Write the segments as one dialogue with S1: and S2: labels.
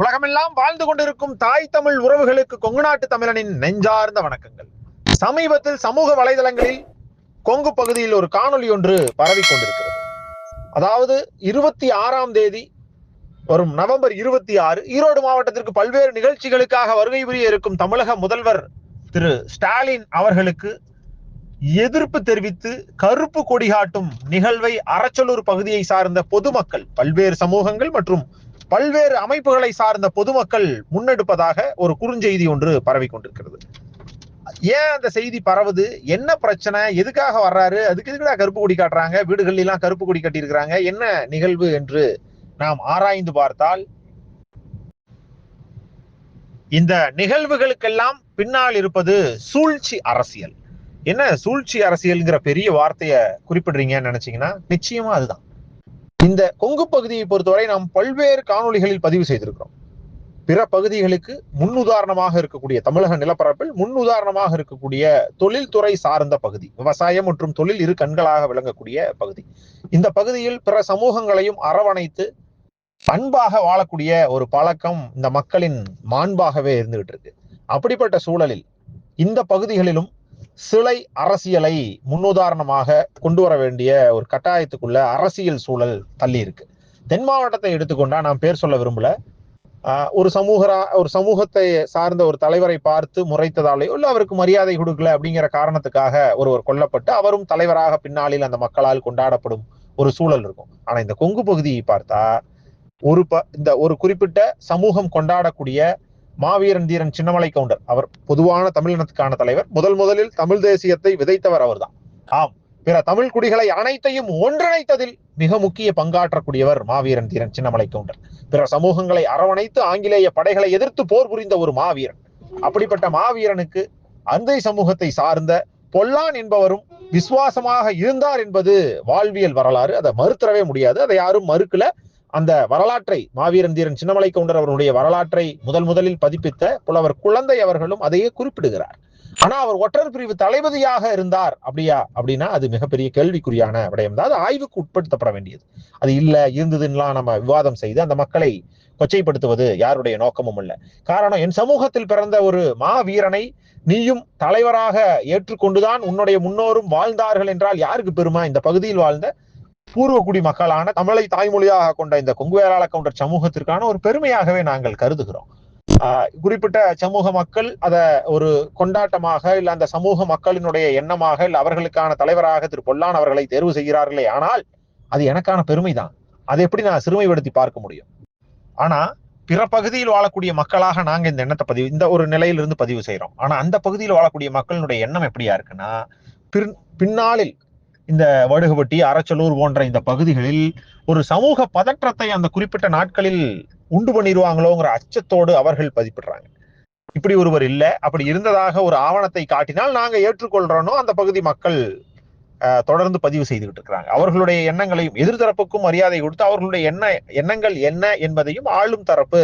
S1: உலகமெல்லாம் வாழ்ந்து கொண்டிருக்கும் தாய் தமிழ் உறவுகளுக்கு கொங்கு நாட்டு தமிழனின் நெஞ்சார்ந்த வணக்கங்கள். சமீபத்தில் சமூக வலைதளங்களில் கொங்கு பகுதியில் ஒரு காணொளி ஒன்று பரவி கொண்டிருக்கிறது. அதாவது இருபத்தி ஆறாம் தேதி வரும் நவம்பர் இருபத்தி ஆறு ஈரோடு மாவட்டத்திற்கு பல்வேறு நிகழ்ச்சிகளுக்காக வருகை புரிய இருக்கும் தமிழக முதல்வர் திரு ஸ்டாலின் அவர்களுக்கு எதிர்ப்பு தெரிவித்து கருப்பு கொடி காட்டும் நிகழ்வை அரச்சலூர் பகுதியை சார்ந்த பொதுமக்கள் பல்வேறு சமூகங்கள் மற்றும் பல்வேறு அமைப்புகளை சார்ந்த பொதுமக்கள் முன்னெடுப்பதாக ஒரு குறுஞ்செய்தி ஒன்று பரவி கொண்டிருக்கிறது. ஏன் அந்த செய்தி பரவுது? என்ன பிரச்சனை? எதுக்காக வர்றாரு? அதுக்கு எதுக்குடா கருப்பு கொடி காட்டுறாங்க? வீடுகள் எல்லாம் கருப்பு கொடி கட்டியிருக்கிறாங்க. என்ன நிகழ்வு என்று நாம் ஆராய்ந்து பார்த்தால் இந்த நிகழ்வுகளுக்கெல்லாம் பின்னால் இருப்பது சூழ்ச்சி அரசியல். என்ன சூழ்ச்சி அரசியல்ங்கிற பெரிய வார்த்தையை குறிப்பிடுறீங்கன்னு நினைச்சீங்கன்னா நிச்சயமா அதுதான். இந்த கொங்கு பகுதியை பொறுத்தவரை நாம் பல்வேறு காணொளிகளில் பதிவு செய்திருக்கிறோம். பிற பகுதிகளுக்கு முன்னுதாரணமாக இருக்கக்கூடிய தமிழக நிலப்பரப்பில் முன்னுதாரணமாக இருக்கக்கூடிய தொழில்துறை சார்ந்த பகுதி விவசாயம் மற்றும் தொழில் இரு கண்களாக விளங்கக்கூடிய பகுதி. இந்த பகுதியில் பிற சமூகங்களையும் அரவணைத்து அன்பாக வாழக்கூடிய ஒரு பழக்கம் இந்த மக்களின் மாண்பாகவே இருந்துகிட்டு இருக்கு. அப்படிப்பட்ட சூழலில் இந்த பகுதிகளிலும் சிலை அரசியலை முன்னுதாரணமாக கொண்டு வர வேண்டிய ஒரு கட்டாயத்துக்குள்ள அரசியல் சூழல் தள்ளி இருக்கு தென் மாவட்டத்தை எடுத்துக்கொண்டா நான் பேர் சொல்ல விரும்பல. ஒரு சமூகரா ஒரு சமூகத்தை சார்ந்த ஒரு தலைவரை பார்த்து முறைத்ததாலேயோ இல்லை அவருக்கு மரியாதை கொடுக்கல அப்படிங்கிற காரணத்துக்காக ஒருவர் கொல்லப்பட்டு அவரும் தலைவராக பின்னாளில் அந்த மக்களால் கொண்டாடப்படும் ஒரு சூழல் இருக்கும். ஆனா இந்த கொங்கு பகுதியை பார்த்தா ஒரு ப இந்த ஒரு குறிப்பிட்ட சமூகம் கொண்டாடக்கூடிய மாவீரன் தீரன் சின்னமலை கவுண்டர். அவர் பொதுவான தமிழினத்துக்கான தலைவர். முதல் முதலில் தமிழ் தேசியத்தை விதைத்தவர் அவர்தான். ஆம். பிற தமிழ் குடிகளை அனைத்தையும் ஒன்றிணைத்ததில் மிக முக்கிய பங்காற்றக்கூடியவர் மாவீரன் தீரன் சின்னமலை கவுண்டர். பிற சமூகங்களை அரவணைத்து ஆங்கிலேய படைகளை எதிர்த்து போர் புரிந்த ஒரு மாவீரன். அப்படிப்பட்ட மாவீரனுக்கு அந்தை சமூகத்தை சார்ந்த பொல்லான் என்பவரும் விசுவாசமாக இருந்தார் என்பது வாழ்வியல் வரலாறு. அதை மறுத்தரவே முடியாது. அதை யாரும் மறுக்கல. அந்த வரலாற்றை மாவீரன் தீரன் சின்னமலை கவுண்டர் அவருடைய வரலாற்றை முதல் முதலில் பதிப்பித்த புலவர் குழந்தை அவர்களும் அதையே குறிப்பிடுகிறார். ஆனா அவர் ஒற்றர் பிரிவு தளபதியாக இருந்தார் அப்படியா? அப்படின்னா அது மிகப்பெரிய கேள்விக்குறியான விடயம் தான். அது ஆய்வுக்கு உட்படுத்தப்பட வேண்டியது. அது இல்ல இருந்ததுன்னா நம்ம விவாதம் செய்து அந்த மக்களை கொச்சைப்படுத்துவது யாருடைய நோக்கமும் இல்ல. காரணம் என் சமூகத்தில் பிறந்த ஒரு மாவீரனை நீயும் தலைவராக ஏற்றுக்கொண்டுதான் உன்னுடைய முன்னோரும் வாழ்ந்தார்கள் என்றால் யாருக்கு பெருமா? இந்த பகுதியில் வாழ்ந்த பூர்வக்குடி மக்களான தமிழை தாய்மொழியாக கொண்ட இந்த கொங்குவேளாள கவுண்டர் சமூகத்திற்கான ஒரு பெருமையாகவே நாங்கள் கருதுகிறோம். குறிப்பிட்ட சமூக மக்கள் அதை ஒரு கொண்டாட்டமாக இல்ல அந்த சமூக மக்களினுடைய எண்ணமாக இல்ல அவர்களுக்கான தலைவராக திரு பொல்லான் அவர்களை தேர்வு செய்கிறார்களே ஆனால் அது எனக்கான பெருமைதான். அதை எப்படி நான் சிறுமைப்படுத்தி பார்க்க முடியும்? ஆனா பிற பகுதியில் வாழக்கூடிய மக்களாக நாங்க இந்த எண்ணத்தை பதிவு இந்த ஒரு நிலையிலிருந்து பதிவு செய்யறோம் ஆனா அந்த பகுதியில் வாழக்கூடிய மக்களினுடைய எண்ணம் எப்படியா இருக்குன்னா பின்னாளில் இந்த வடுகுபட்டி அரச்சலூர் போன்ற இந்த பகுதிகளில் ஒரு சமூக பதற்றத்தை அந்த குறிப்பிட்ட நாட்களில் உண்டு பண்ணிடுவாங்களோங்கிற அச்சத்தோடு அவர்கள் பதிப்பிடுறாங்க. இப்படி ஒருவர் இல்லை. அப்படி இருந்ததாக ஒரு ஆவணத்தை காட்டினால் நாங்க ஏற்றுக்கொள்றோனோ அந்த பகுதி மக்கள் தொடர்ந்து பதிவு செய்துகிட்டு இருக்கிறாங்க. அவர்களுடைய எண்ணங்களையும் எதிர்தரப்புக்கும் மரியாதை கொடுத்து அவர்களுடைய எண்ண எண்ணங்கள் என்ன என்பதையும் ஆளும் தரப்பு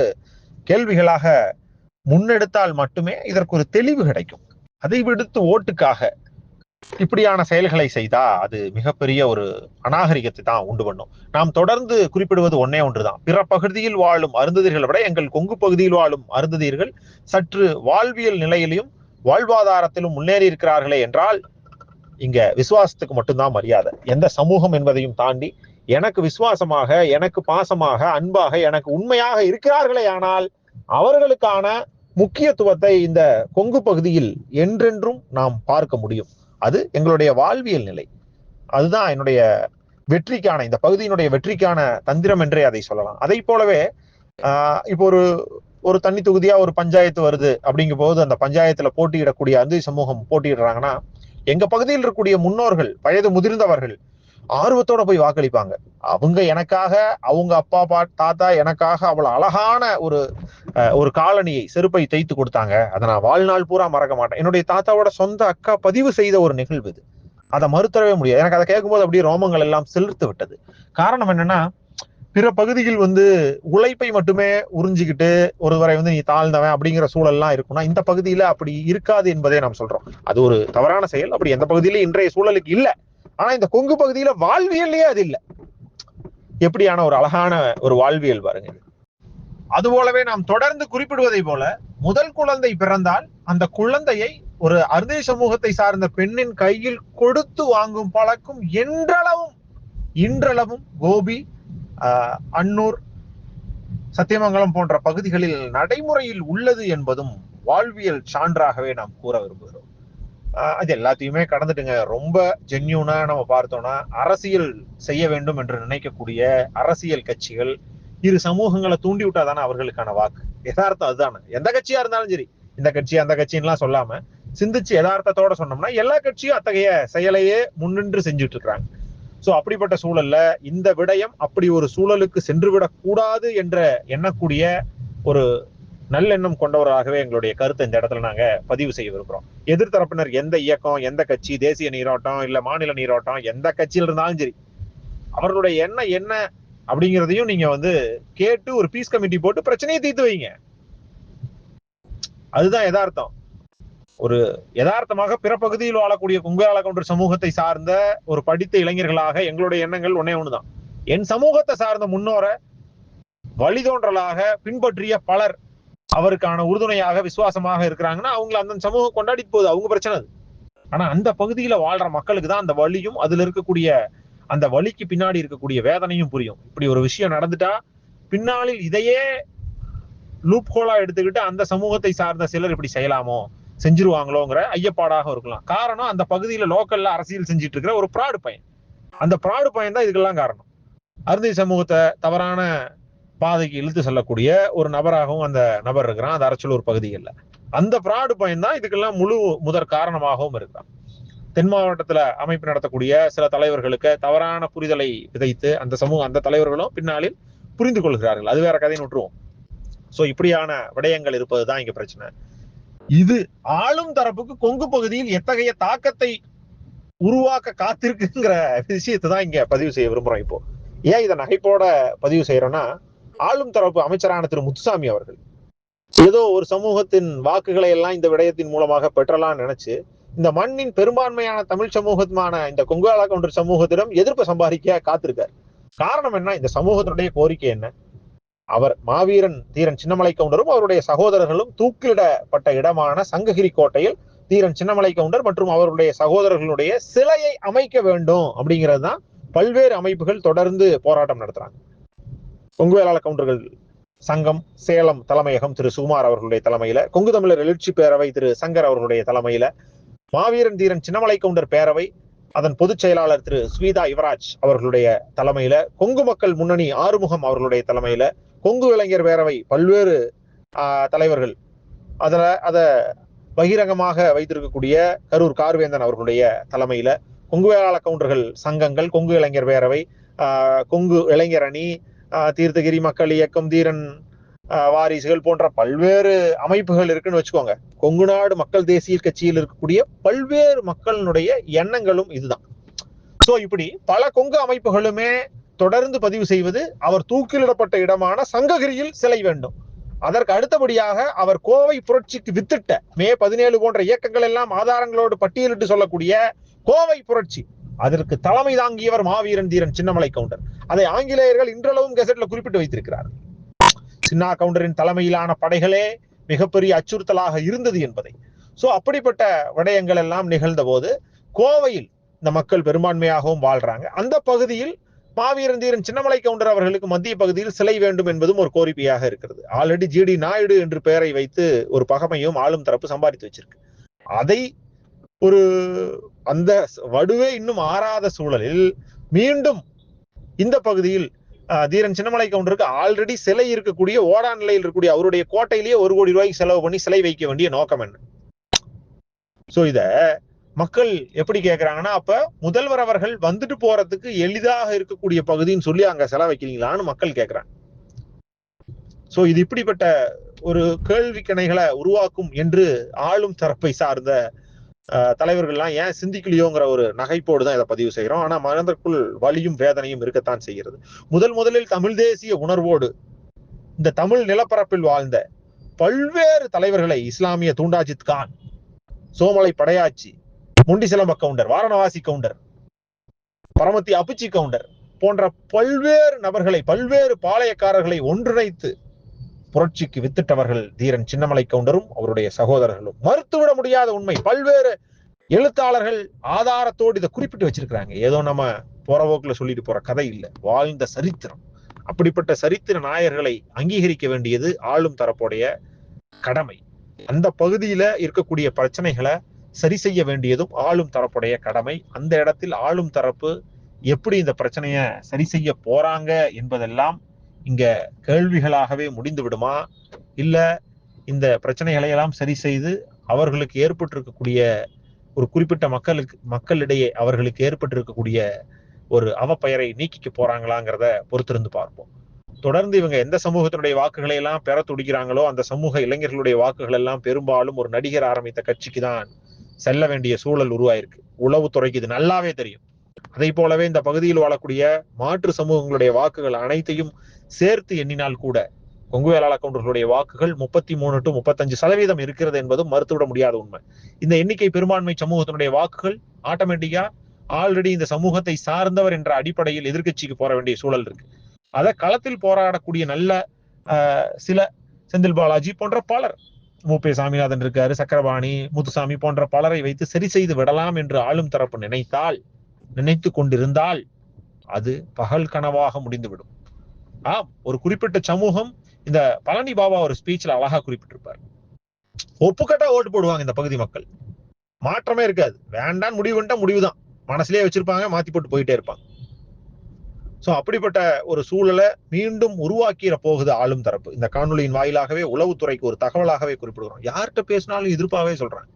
S1: கேள்விகளாக முன்னெடுத்தால் மட்டுமே இதற்கு ஒரு தெளிவு கிடைக்கும். அதை விடுத்து ஓட்டுக்காக இப்படியான செயல்களை செய்தா அது மிகப்பெரிய ஒரு அநாகரிகத்தை தான் உண்டு பண்ணும். நாம் தொடர்ந்து குறிப்பிடுவது ஒன்னே ஒன்றுதான். பிற பகுதியில் வாழும் அருந்ததிகளை விட எங்கள் கொங்கு பகுதியில் வாழும் அருந்ததியர்கள் சற்று வாழ்வியல் நிலையிலும் வாழ்வாதாரத்திலும் முன்னேறி இருக்கிறார்களே என்றால் இங்க விசுவாசத்துக்கு மட்டும்தான் மரியாதை. எந்த சமூகம் என்பதையும் தாண்டி எனக்கு விசுவாசமாக எனக்கு பாசமாக அன்பாக எனக்கு உண்மையாக இருக்கிறார்களே ஆனால் அவர்களுக்கான முக்கியத்துவத்தை இந்த கொங்கு பகுதியில் என்றென்றும் நாம் பார்க்க முடியும். அது எங்களுடைய வாழ்வியல் நிலை. அதுதான் என்னுடைய வெற்றிக்கான இந்த பகுதியினுடைய வெற்றிக்கான தந்திரம் என்றே அதை சொல்லலாம். அதை போலவே இப்போ ஒரு ஒரு தனி தொகுதியா ஒரு பஞ்சாயத்து வருது அப்படிங்கும் போது அந்த பஞ்சாயத்துல போட்டியிடக்கூடிய அந்தி சமூகம் போட்டியிடுறாங்கன்னா எங்க பகுதியில் இருக்கக்கூடிய முன்னோர்கள் வயது முதிர்ந்தவர்கள் ஆர்வத்தோட போய் வாக்களிப்பாங்க. அவங்க எனக்காக அவங்க அப்பா பா தாத்தா எனக்காக அவ்வளவு அழகான ஒரு ஒரு காலனியை செருப்பை தைத்து கொடுத்தாங்க. அதை நான் வாழ்நாள் பூரா மறக்க மாட்டேன். என்னுடைய தாத்தாவோட சொந்த அக்கா பதிவு செய்த ஒரு நிகழ்வு இது. அதை மறுத்தரவே முடியாது. எனக்கு அதை கேட்கும்போது அப்படியே ரோமங்கள் எல்லாம் செலுத்து விட்டது. காரணம் என்னன்னா பிற பகுதியில் வந்து உழைப்பை மட்டுமே உறிஞ்சிக்கிட்டு ஒருவரை வந்து நீ தாழ்ந்தவன் அப்படிங்கிற சூழல்லாம் இருக்கும்னா இந்த பகுதியில அப்படி இருக்காது என்பதே நாம் சொல்றோம். அது ஒரு தவறான செயல். அப்படி எந்த பகுதியிலும் இன்றைய சூழலுக்கு இல்ல. ஆனா இந்த கொங்கு பகுதியில வாழ்வியல்லையே அது இல்லை. எப்படியான ஒரு அழகான ஒரு வாழ்வியல் பாருங்க. அது போலவே நாம் தொடர்ந்து குறிப்பிடுவதை போல முதல் குழந்தை பிறந்தால் அந்த குழந்தையை ஒரு அருதை சமூகத்தை சார்ந்த பெண்ணின் கையில் கொடுத்து வாங்கும் பழக்கம் என்றளவும் இன்றளவும் கோபி அன்னூர் சத்தியமங்கலம் போன்ற பகுதிகளில் நடைமுறையில் உள்ளது என்பதும் வாழ்வியல் சான்றாகவே நாம் கூற விரும்புகிறோம். அது எல்லாத்தையுமே கடந்துட்டுங்க. ரொம்ப ஜென்யூனா நம்ம பார்த்தோம்னா அரசியல் செய்ய வேண்டும் என்று நினைக்கக்கூடிய அரசியல் கட்சிகள் இரு சமூகங்களை தூண்டி விட்டாதானே அவர்களுக்கான வாக்கு? யதார்த்தம் அதுதானே. எந்த கட்சியா இருந்தாலும் சரி. இந்த கட்சி அந்த கட்சின்லாம் சொல்லாம சிந்திச்சு யதார்த்தத்தோட சொன்னோம்னா எல்லா கட்சியும் அத்தகைய செயலையே முன்னின்று செஞ்சுட்டு இருக்காங்க சோ அப்படிப்பட்ட சூழல்ல இந்த விடயம் அப்படி ஒரு சூழலுக்கு சென்று விடக்கூடாது என்ற எண்ணக்கூடிய ஒரு நல்லெண்ணம் கொண்டவராகவே எங்களுடைய கருத்தை இந்த இடத்துல நாங்க பதிவு செய்ய விரும்புறோம். எதிர்த்தரப்பினர் எந்த இயக்கம் எந்த கட்சி தேசிய நீரோட்டம் இல்ல மாநில நீரோட்டம் எந்த கட்சியில இருந்தாலும் சரி அவர்களுடைய எண்ணம் என்ன அப்படிங்கிறதையும் நீங்க வந்து கேட்டு ஒரு பீஸ் கமிட்டி போட்டு பிரச்சனையை தீர்த்து வைங்க. அதுதான் யதார்த்தம். ஒரு யதார்த்தமாக பிற பகுதியில் வாழக்கூடிய குங்கால கொண்ட சமூகத்தை சார்ந்த ஒரு படித்த இளைஞர்களாக எங்களுடைய எண்ணங்கள் ஒன்னே ஒண்ணுதான். என் சமூகத்தை சார்ந்த முன்னோரை வழிதோன்றலாக பின்பற்றிய பலர் அவருக்கான உறுதுணையாக விசுவாசமாக இருக்கிறாங்கன்னா அவங்கள அந்த சமூகம் கொண்டாடிட்டு போகுது. அவங்க பிரச்சனை அது. ஆனா அந்த பகுதியில வாழ்ற மக்களுக்கு தான் அந்த வழியும் அதுல இருக்கக்கூடிய அந்த வலிக்கு பின்னாடி இருக்கக்கூடிய வேதனையும் புரியும். இப்படி ஒரு விஷயம் நடந்துட்டா பின்னாளில் இதையே லூப் ஹோலா எடுத்துக்கிட்டு அந்த சமூகத்தை சார்ந்த சிலர் இப்படி செய்யலாமோ? செஞ்சிருவாங்களோங்கிற ஐயப்பாடாக இருக்கலாம். காரணம் அந்த பகுதியில லோக்கல்ல அரசியல் செஞ்சிட்டு இருக்கிற ஒரு ப்ராடு பையன். அந்த ப்ராடு பையன் தான் இதுக்கெல்லாம் காரணம். அருந்தி சமூகத்தை தவறான பாதைக்கு இழுத்து செல்லக்கூடிய ஒரு நபராகவும் அந்த நபர் இருக்கிறான். அந்த அரச்சலூர் பகுதிகளில் அந்த பிராடு பையன் தான் இதுக்கெல்லாம் முழு முதற் காரணமாகவும் இருக்கிறான் தென் மாவட்டத்துல அமைப்பு நடத்தக்கூடிய சில தலைவர்களுக்கு தவறான புரிதலை விதைத்து அந்த சமூகம் அந்த தலைவர்களும் பின்னாளில் புரிந்து கொள்கிறார்கள். அது வேற கதை விட்டுருவோம். சோ இப்படியான விடயங்கள் இருப்பதுதான் இங்க பிரச்சனை. இது ஆளும் தரப்புக்கு கொங்கு பகுதியில் எத்தகைய தாக்கத்தை உருவாக்க காத்திருக்குங்கிற விஷயத்தை தான் இங்க பதிவு செய்ய விரும்புறோம் இப்போ. ஏன் இதை நகைப்போட பதிவு செய்யறோம்னா ஆளும் தரப்பு அமைச்சரான திரு முத்துசாமி அவர்கள். ஏதோ ஒரு சமூகத்தின் வாக்குகளை எல்லாம் இந்த விடயத்தின் மூலமாக பெற்றலாம் நினைச்சு இந்த மண்ணின் பெரும்பான்மையான தமிழ் சமூகமான இந்த கொங்காலா கவுண்டர் சமூகத்திடம் எதிர்ப்பு சம்பாதிக்க காத்திருக்கார். காரணம் என்ன? இந்த சமூகத்தினுடைய கோரிக்கை என்ன? அவர் மாவீரன் தீரன் சின்னமலை கவுண்டரும் அவருடைய சகோதரர்களும் தூக்கிலிடப்பட்ட இடமான சங்ககிரி கோட்டையில் தீரன் சின்னமலை கவுண்டர் மற்றும் அவருடைய சகோதரர்களுடைய சிலையை அமைக்க வேண்டும் அப்படிங்கிறது தான் பல்வேறு அமைப்புகள் தொடர்ந்து போராட்டம் நடத்துறாங்க. கொங்கு வேளாள கவுண்டர்கள் சங்கம் சேலம் தலைமையகம் திரு சுகுமார் அவர்களுடைய தலைமையில கொங்கு தமிழர் எழுச்சி பேரவை திரு சங்கர் அவர்களுடைய தலைமையில மாவீரன் தீரன் சின்னமலை கவுண்டர் பேரவை அதன் பொதுச் செயலாளர் திரு ஸ்வீதா யுவராஜ் அவர்களுடைய தலைமையில கொங்கு மக்கள் முன்னணி ஆறுமுகம் அவர்களுடைய தலைமையில கொங்கு இளைஞர் பேரவை பல்வேறு தலைவர்கள். அதில் அதை பகிரங்கமாக வைத்திருக்கக்கூடிய கரூர் கார்வேந்தன் அவர்களுடைய தலைமையில கொங்கு வேளாள கவுண்டர்கள் சங்கங்கள் கொங்கு இளைஞர் பேரவை கொங்கு இளைஞர் அணி தீர்த்தகிரி மக்கள் இயக்கம் தீரன் ஆஹ், வாரிசுகள் போன்ற பல்வேறு அமைப்புகள் இருக்குன்னு வச்சுக்கோங்க. கொங்கு நாடு மக்கள் தேசிய கட்சியில் இருக்கக்கூடிய பல்வேறு மக்களினுடைய எண்ணங்களும் இதுதான். சோ இப்படி பல கொங்கு அமைப்புகளுமே தொடர்ந்து பதிவு செய்வது அவர் தூக்கிலிடப்பட்ட இடமான சங்ககிரியில் சிலை வேண்டும். அதற்கு அடுத்தபடியாக அவர் கோவை புரட்சிக்கு வித்திட்ட மே பதினேழு போன்ற இயக்கங்கள் எல்லாம் ஆதாரங்களோடு பட்டியலிட்டு சொல்லக்கூடிய கோவை புரட்சி. அதற்கு தலைமை தாங்கியவர் மாவீரன் தீரன் சின்னமலை கவுண்டர். அதை ஆங்கிலேயர்கள் இன்றளவும் கெசட்ல குறிப்பிட்டு வைத்திருக்கிறார் சின்னா கவுண்டரின் தலைமையிலான படைகளே மிகப்பெரிய அச்சுறுத்தலாக இருந்தது என்பதை. சோ அப்படிப்பட்ட விடயங்கள் எல்லாம் நிகழ்ந்த போது கோவையில் இந்த மக்கள் பெரும்பான்மையாகவும் வாழ்றாங்க. அந்த பகுதியில் மாவீரன் தீரன் சின்னமலை கவுண்டர் அவர்களுக்கு மத்திய பகுதியில் சிலை வேண்டும் என்பதும் ஒரு கோரிக்கையாக இருக்கிறது. ஆல்ரெடி ஜிடி நாயுடு என்று பெயரை வைத்து ஒரு பகமையும் ஆளும் தரப்பு சம்பாதித்து வச்சிருக்கு. அதை ஒரு அந்த வடுவே இன்னும் ஆறாத சூழலில் மீண்டும் இந்த பகுதியில் ஆஹ், தீரன் சின்னமலை கவுண்டருக்கு ஆல்ரெடி சிலை இருக்கக்கூடிய ஓடா நிலையில் இருக்கக்கூடிய அவருடைய கோட்டையிலேயே ஒரு கோடி ரூபாய்க்கு செலவு பண்ணி சிலை வைக்க வேண்டிய நோக்கம் என்ன? சோ இத மக்கள் எப்படி கேக்குறாங்கன்னா அப்ப முதல்வர் அவர்கள் வந்துட்டு போறதுக்கு எளிதாக இருக்கக்கூடிய பகுதின்னு சொல்லி அங்க செலவு வைக்கிறீங்களான்னு மக்கள் கேக்குறாங்க. சோ இது இப்படிப்பட்ட ஒரு கேள்வி கிணைகளை உருவாக்கும் என்று ஆளும் தரப்பை சார்ந்த தலைவர்கள்லாம் ஏன் சிந்திக்கலையோங்கிற ஒரு நகைப்போடு தான் இதை பதிவு செய்யறோம் ஆனா மனதிற்குள் வலியும் வேதனையும் இருக்கத்தான் செய்கிறது. முதல் முதலில் தமிழ் தேசிய உணர்வோடு இந்த தமிழ் நிலப்பரப்பில் வாழ்ந்த பல்வேறு தலைவர்களை இஸ்லாமிய தூண்டாஜித் கான் சோமலை படையாச்சி முண்டிசிலம்ப கவுண்டர் வாரணவாசி கவுண்டர் பரமத்தி அப்புச்சி கவுண்டர் போன்ற பல்வேறு நபர்களை பல்வேறு பாளையக்காரர்களை ஒன்றிணைத்து புரட்சிக்கு வித்திட்டவர்கள் தீரன் சின்னமலை கவுண்டரும் அவருடைய சகோதரர்களும். மறுத்துவிட முடியாத உண்மை. பல்வேறு எழுத்தாளர்கள் ஆதாரத்தோடு இதை குறிப்பிட்டு வச்சிருக்கிறாங்க. ஏதோ நம்ம போறபோக்குல சொல்லிட்டு போற கதை இல்லை. வாழ்ந்த சரித்திரம். அப்படிப்பட்ட சரித்திர நாயர்களை அங்கீகரிக்க வேண்டியது ஆளும் தரப்புடைய கடமை. அந்த பகுதியில இருக்கக்கூடிய பிரச்சனைகளை சரி செய்ய வேண்டியதும் ஆளும் தரப்புடைய கடமை. அந்த இடத்தில் ஆளும் தரப்பு எப்படி இந்த பிரச்சனைய சரி செய்ய போறாங்க என்பதெல்லாம் இங்க கேள்விகளாகவே முடிந்து விடுமா? இல்ல இந்த பிரச்சனைகளை எல்லாம் சரி செய்து அவர்களுக்கு ஏற்பட்டிருக்கக்கூடிய ஒரு குறிப்பிட்ட மக்களுக்கு மக்களிடையே அவர்களுக்கு ஏற்பட்டிருக்கக்கூடிய ஒரு அவப்பெயரை நீக்கிக்க போறாங்களாங்கிறத பொறுத்திருந்து பார்ப்போம். தொடர்ந்து இவங்க எந்த சமூகத்தினுடைய வாக்குகளை எல்லாம் பெற துடிக்கிறாங்களோ அந்த சமூக இளைஞர்களுடைய வாக்குகள் எல்லாம் பெரும்பாலும் ஒரு நடிகர் ஆரம்பித்த கட்சிக்கு தான் செல்ல வேண்டிய சூழல் உருவாயிருக்கு. உளவுத்துறைக்கு இது நல்லாவே தெரியும். அதை போலவே இந்த பகுதியில் வாழக்கூடிய மாற்று சமூகங்களுடைய வாக்குகள் அனைத்தையும் சேர்த்து எண்ணினால் கூட கொங்கு வேளாள கவுண்டர்களுடைய வாக்குகள் முப்பத்தி மூணு டு முப்பத்தஞ்சு சதவீதம் இருக்கிறது என்பதும் மறுத்துவிட முடியாத உண்மை. இந்த எண்ணிக்கை பெரும்பான்மை சமூகத்தினுடைய வாக்குகள் ஆட்டோமேட்டிக்கா ஆல்ரெடி இந்த சமூகத்தை சார்ந்தவர் என்ற அடிப்படையில் எதிர்க்கட்சிக்கு போற வேண்டிய சூழல் இருக்கு. அத களத்தில் போராடக்கூடிய நல்ல சில செந்தில் பாலாஜி போன்ற பலர் மூப்பே சாமிநாதன் இருக்காரு சக்கரபாணி முத்துசாமி போன்ற பலரை வைத்து சரி செய்து விடலாம் என்று ஆளும் தரப்பு நினைத்தால் நினைத்து கொண்டிருந்தால் அது பகல் கனவாக முடிந்துவிடும். ஆம் ஒரு குறிப்பிட்ட சமூகம் இந்த பழனி பாபா ஒரு ஸ்பீச்ல அழகா குறிப்பிட்டிருப்பார். ஒப்புக்கட்டா ஓட்டு போடுவாங்க இந்த பகுதி மக்கள். மாற்றமே இருக்காது. வேண்டான்னு முடிவு பண்ணிட்டா முடிவுதான். மனசுலயே வச்சிருப்பாங்க மாத்தி போட்டு போயிட்டே இருப்பாங்க. சோ அப்படிப்பட்ட ஒரு சூழலை மீண்டும் உருவாக்கிற போகுது ஆளும் தரப்பு. இந்த காணொலியின் வாயிலாகவே உளவுத்துறைக்கு ஒரு தகவலாகவே குறிப்பிடுகிறோம். யார்கிட்ட பேசினாலும் எதிர்ப்பாகவே சொல்றாங்க.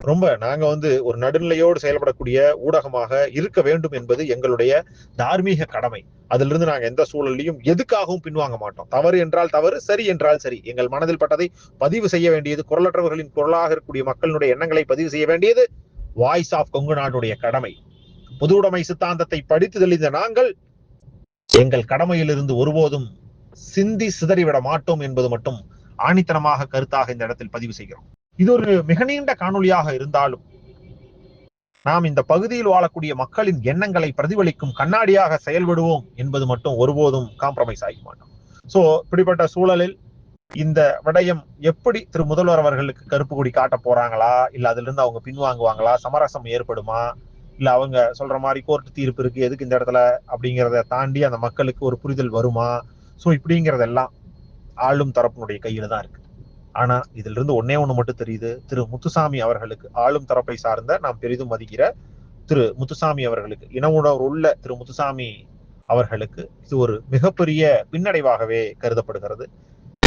S1: ரொம்ப நாங்க வந்து ஒரு நடுநிலையோடு செயல்படக்கூடிய ஊடகமாக இருக்க வேண்டும் என்பது எங்களுடைய தார்மீக கடமை. அதுல இருந்து நாங்க எந்த சூழலையும் எதுக்காகவும் பின்வாங்க மாட்டோம். தவறு என்றால் தவறு சரி என்றால் சரி. எங்கள் மனதில் பட்டதை பதிவு செய்ய வேண்டியது குரலற்றவர்களின் குரலாக இருக்கக்கூடிய மக்களுடைய எண்ணங்களை பதிவு செய்ய வேண்டியது வாய்ஸ் ஆஃப் கொங்கு நாட்டுடைய கடமை. பொது உடைமை சித்தாந்தத்தை படித்து தெளிந்த நாங்கள் எங்கள் கடமையிலிருந்து ஒருபோதும் சிந்தி சிதறிவிட மாட்டோம் என்பது மட்டும் ஆணித்தனமாக கருத்தாக இந்த இடத்தில் பதிவு செய்கிறோம். இது ஒரு மிக நீண்ட காணொலியாக இருந்தாலும் நாம் இந்த பகுதியில் வாழக்கூடிய மக்களின் எண்ணங்களை பிரதிபலிக்கும் கண்ணாடியாக செயல்படுவோம் என்பது மட்டும் ஒருபோதும் காம்ப்ரமைஸ் ஆகி மாட்டோம். சோ இப்படிப்பட்ட சூழலில் இந்த விடயம் எப்படி திரு முதல்வர் அவர்களுக்கு கருப்பு கொடி காட்ட போறாங்களா? இல்ல அதுல இருந்து அவங்க பின்வாங்குவாங்களா? சமரசம் ஏற்படுமா? இல்ல அவங்க சொல்ற மாதிரி கோர்ட் தீர்ப்பு இருக்கு எதுக்கு இந்த இடத்துல அப்படிங்கிறத தாண்டி அந்த மக்களுக்கு ஒரு புரிதல் வருமா? சோ இப்படிங்கிறதெல்லாம் ஆளும் தரப்பினுடைய கையில தான் இருக்கு. ஆனா இதுல இருந்து ஒன்னே ஒண்ணு மட்டும் தெரியுது. திரு முத்துசாமி அவர்களுக்கு ஆளும் தரப்பை சார்ந்த நாம் பெரிதும் மதிக்கிற திரு முத்துசாமி அவர்களுக்கு இன உணர்வு உள்ள திரு முத்துசாமி அவர்களுக்கு இது ஒரு மிகப்பெரிய பின்னடைவாகவே கருதப்படுகிறது.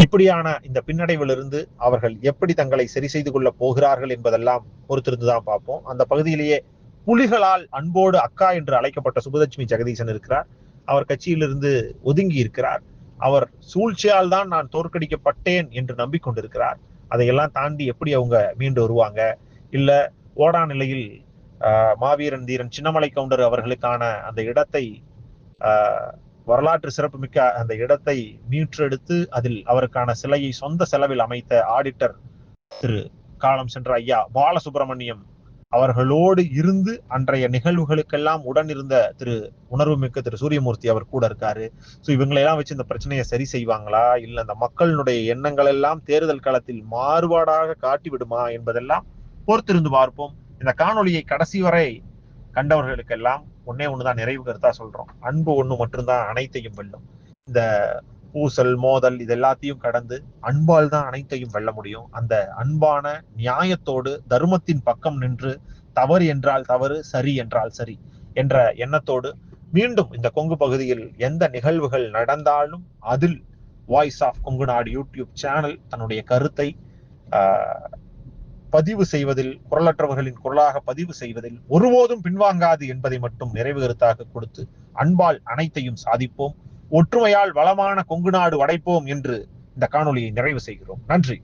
S1: இப்படியான இந்த பின்னடைவிலிருந்து அவர்கள் எப்படி தங்களை சரி செய்து கொள்ள போகிறார்கள் என்பதெல்லாம் பொறுத்திருந்துதான் பார்ப்போம். அந்த பகுதியிலேயே புலிகளால் அன்போடு அக்கா என்று அழைக்கப்பட்ட சுபலட்சுமி ஜெகதீசன் இருக்கிறார். அவர் கட்சியிலிருந்து ஒதுங்கி இருக்கிறார். அவர் சூழ்ச்சியால் தான் நான் தோற்கடிக்கப்பட்டேன் என்று நம்பிக்கொண்டிருக்கிறார். அதையெல்லாம் தாண்டி எப்படி அவங்க மீண்டு வருவாங்க? இல்ல ஓடா நிலையில் மாவீரன் தீரன் சின்னமலை கவுண்டர் அவர்களுக்கான அந்த இடத்தை வரலாற்று சிறப்புமிக்க அந்த இடத்தை மீட்டெடுத்து அதில் அவருக்கான சிலையை சொந்த செலவில் அமைத்த ஆடிட்டர் திரு. காலம் சென்ற ஐயா பாலசுப்ரமணியம் அவர்களோடு இருந்து அன்றைய நிகழ்வுகளுக்கெல்லாம் உடன் இருந்த திரு உணர்வு மிக்க திரு சூரியமூர்த்தி அவர் கூட இருக்காரு. சோ இவங்களெல்லாம் வச்சு இந்த பிரச்சனையை சரி செய்வாங்களா? இல்லை அந்த மக்களினுடைய எண்ணங்கள் எல்லாம் தேர்தல் களத்தில் மாறுபாடாக காட்டி விடுமா என்பதெல்லாம் பொறுத்திருந்து பார்ப்போம். இந்த காணொலியை கடைசி வரை கண்டவர்களுக்கெல்லாம் ஒன்னே ஒண்ணுதான் நிறைவு கருத்தா சொல்றோம். அன்பு ஒண்ணு மட்டும்தான் அனைத்தையும் வெல்லும். இந்த பூசல் மோதல் இது எல்லாத்தையும் கடந்து அன்பால் தான் அனைத்தையும் வெல்ல முடியும். அந்த அன்பான நியாயத்தோடு தர்மத்தின் பக்கம் நின்று தவறு என்றால் தவறு சரி என்றால் சரி என்ற எண்ணத்தோடு மீண்டும் இந்த கொங்கு பகுதியில் எந்த நிகழ்வுகள் நடந்தாலும் அதில் வாய்ஸ் ஆஃப் கொங்கு நாடு யூடியூப் சேனல் தன்னுடைய கருத்தை பதிவு செய்வதில் குரலற்றவர்களின் குரலாக பதிவு செய்வதில் ஒருபோதும் பின்வாங்காது என்பதை மட்டும் நிறைவு கருத்தாக கொடுத்து அன்பால் அனைத்தையும் சாதிப்போம். ஒற்றுமையால் வளமான கொங்கு நாடு வடைப்போம் என்று இந்த காணொலியை நிறைவு செய்கிறோம். நன்றி.